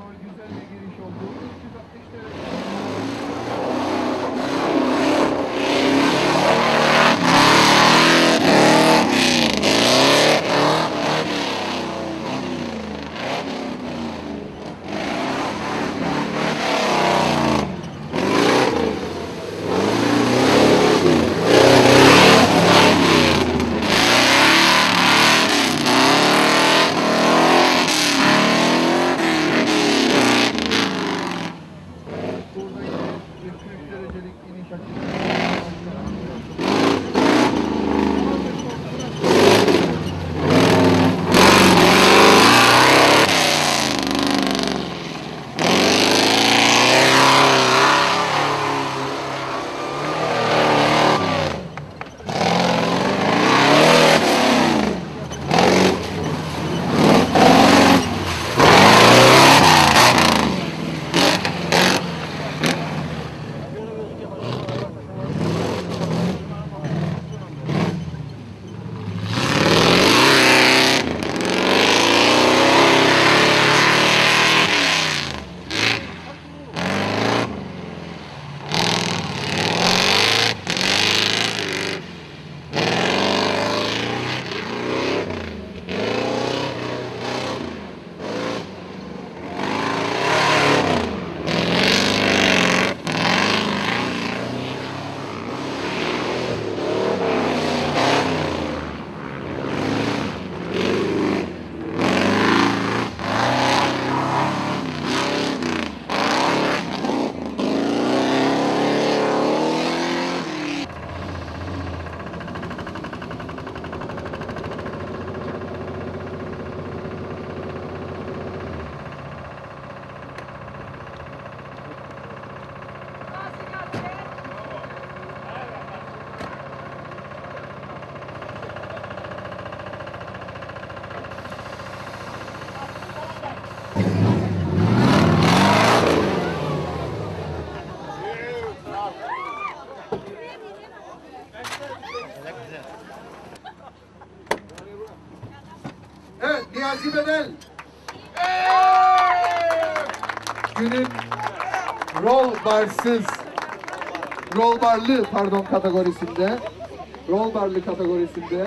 Petrol güzel bir giriş oldu. Niyazi Bedel. Günün roll barsız, roll barlı pardon kategorisinde, roll barlı kategorisinde.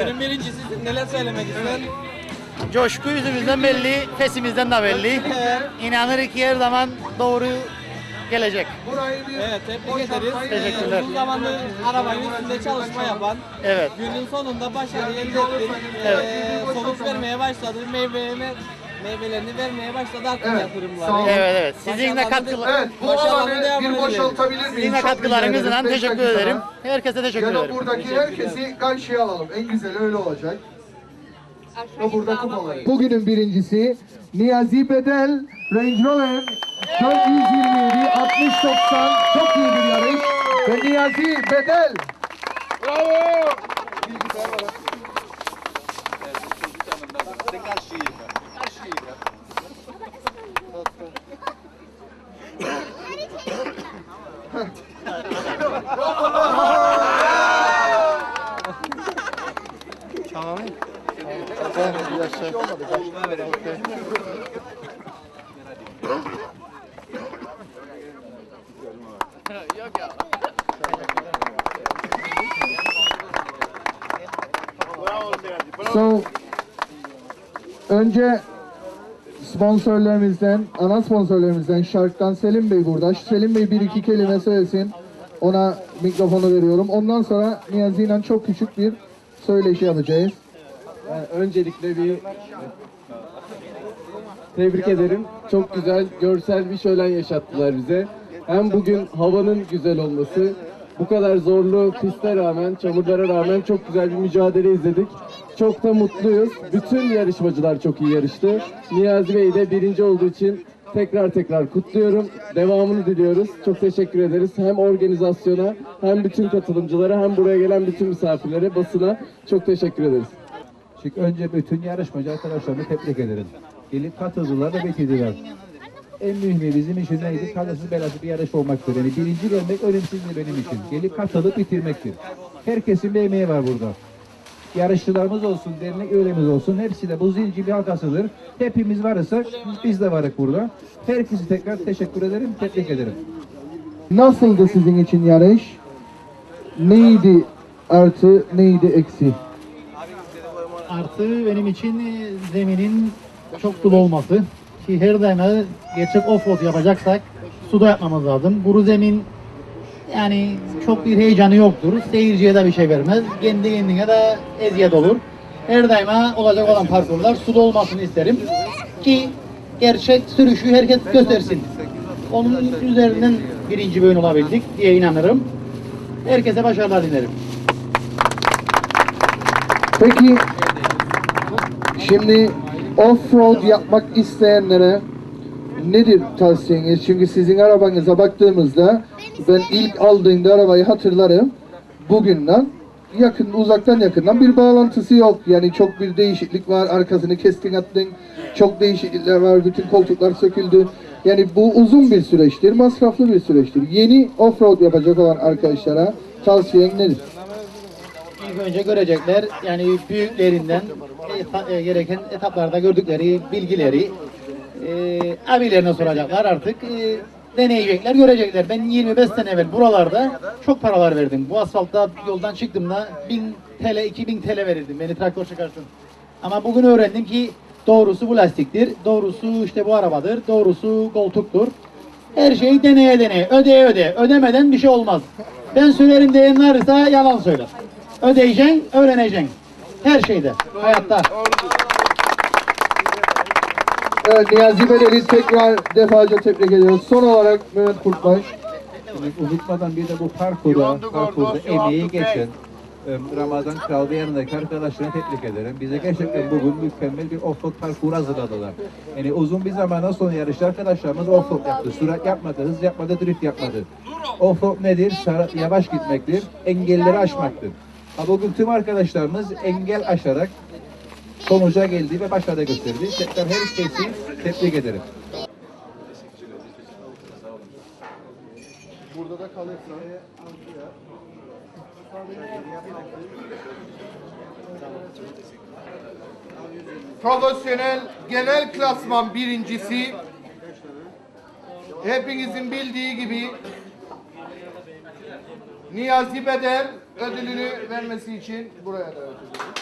Günün birincisi neler söylemek ister? Coşku yüzümüzden belli, sesimizden de belli. İnanır ki her zaman doğru gelecek. Burayı bir Evet, tebrik ederiz. Teşekkürler. Uzun zamandır arabanın üstünde çalışma yapan, Evet. günün sonunda başarı elde ettin. Evet. Ee, sonuç vermeye başladı, meyvelerini, meyvelerini vermeye başladı artık Evet, yatırımlar. Evet evet. Sizin de katkılar Evet, bu alanı bir boşaltabilir miyiz? sizin de katkılarınızla ederim. Teşekkür ederim. Herkese teşekkür Ya da ederim. buradaki herkesi karşıya alalım. En güzeli öyle olacak. Ve burada kupaları. Bugünün birincisi Niyazi Bedel Range Rover 427 60 90 çok iyi bir yarış. Ve Niyazi Bedel. Bravo. So, önce sponsorlarımızdan, ana sponsorlarımızdan Shark'tan Selim Bey burada. Selim Bey bir iki kelime söylesin. Ona mikrofonu veriyorum. Ondan sonra Niyazi çok küçük bir söyleşi yapacağız. Yani öncelikle bir tebrik ederim. Çok güzel görsel bir şölen yaşattılar bize. Hem bugün havanın güzel olması, bu kadar zorlu piste rağmen, çamurlara rağmen çok güzel bir mücadele izledik. Çok da mutluyuz. Bütün yarışmacılar çok iyi yarıştı. Niyazi Bey de birinci olduğu için tekrar tekrar kutluyorum. Devamını diliyoruz. Çok teşekkür ederiz. Hem organizasyona, hem bütün katılımcılara, hem buraya gelen bütün misafirlere, basına çok teşekkür ederiz. Çünkü önce bütün yarışmacı arkadaşlarımı tebrik ederim. Gelip katıldılar ve bitirdiler. En mühimi bizim için neydi? Kazasız belasız bir yarış olmaktır. Yani birinci gelmek önemsizdi benim için. Gelip katılıp bitirmektir. Herkesin bir emeği var burada. Yarışçılarımız olsun, dernek üyelerimiz olsun. Hepsi de bu zincir bir halkasıdır. Hepimiz varırsak biz de varık burada. Herkese tekrar teşekkür ederim, tebrik ederim. Nasıldı sizin için yarış? Neydi artı, neydi eksi? Artı benim için e, zeminin çok sulu olması. Ki her daima gerçek offroad yapacaksak suda yapmamız lazım. Kuru zemin yani çok bir heyecanı yoktur. Seyirciye de bir şey vermez. Kendi kendine de eziyet olur. Her daima olacak olan parkurlar suda olmasını isterim. Ki gerçek sürüşü herkes göstersin. Onun üzerinden birinci bir oyun olabildik diye inanırım. Herkese başarılar dilerim. Peki şimdi off-road yapmak isteyenlere nedir tavsiyeniz? Çünkü sizin arabanıza baktığımızda ben ilk aldığımda arabayı hatırlarım. Bugünden yakın uzaktan yakından bir bağlantısı yok. Yani çok bir değişiklik var. Arkasını keskin attın. Çok değişiklikler var. Bütün koltuklar söküldü. Yani bu uzun bir süreçtir. Masraflı bir süreçtir. Yeni off-road yapacak olan arkadaşlara tavsiyen nedir? İlk önce görecekler yani büyüklerinden eta- e, gereken etaplarda gördükleri bilgileri e, abilerine soracaklar artık. E, deneyecekler, görecekler. Ben 25 sene evvel buralarda çok paralar verdim. Bu asfaltta yoldan çıktığımda 1000 TL, 2000 TL verirdim. Beni traktör çıkarsın. Ama bugün öğrendim ki doğrusu bu lastiktir. Doğrusu işte bu arabadır. Doğrusu koltuktur. Her şeyi deneye deneye, ödeye ödeye. Ödemeden bir şey olmaz. Ben söylerim diyen varsa yalan söyler. Ödeyeceksin, öğreneceksin. Her şeyde, hayatta. Evet, Niyazi Bedel'i tekrar defaca tebrik ediyoruz. Son olarak Mehmet Kurtbaş. Unutmadan bir de bu parkurda, parkurda emeği geçen e, Ramazan yanındaki arkadaşlarına tebrik ederim. Bize gerçekten bugün mükemmel bir offroad parkuru hazırladılar. Yani uzun bir zamandan sonra yarışçı arkadaşlarımız offroad yaptı. Sürat yapmadı, hız yapmadı, drift yapmadı. Offroad nedir? Yavaş gitmektir, engelleri aşmaktır. Ha bugün tüm arkadaşlarımız engel aşarak sonuca geldi ve başarı gösterdi. Tekrar herkesi tebrik ederim. Burada da kalırsan. Profesyonel genel klasman birincisi hepinizin bildiği gibi Niyazi Beder ödülünü vermesi için buraya davet ediyorum.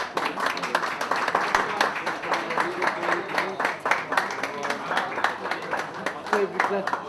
Tebrikler.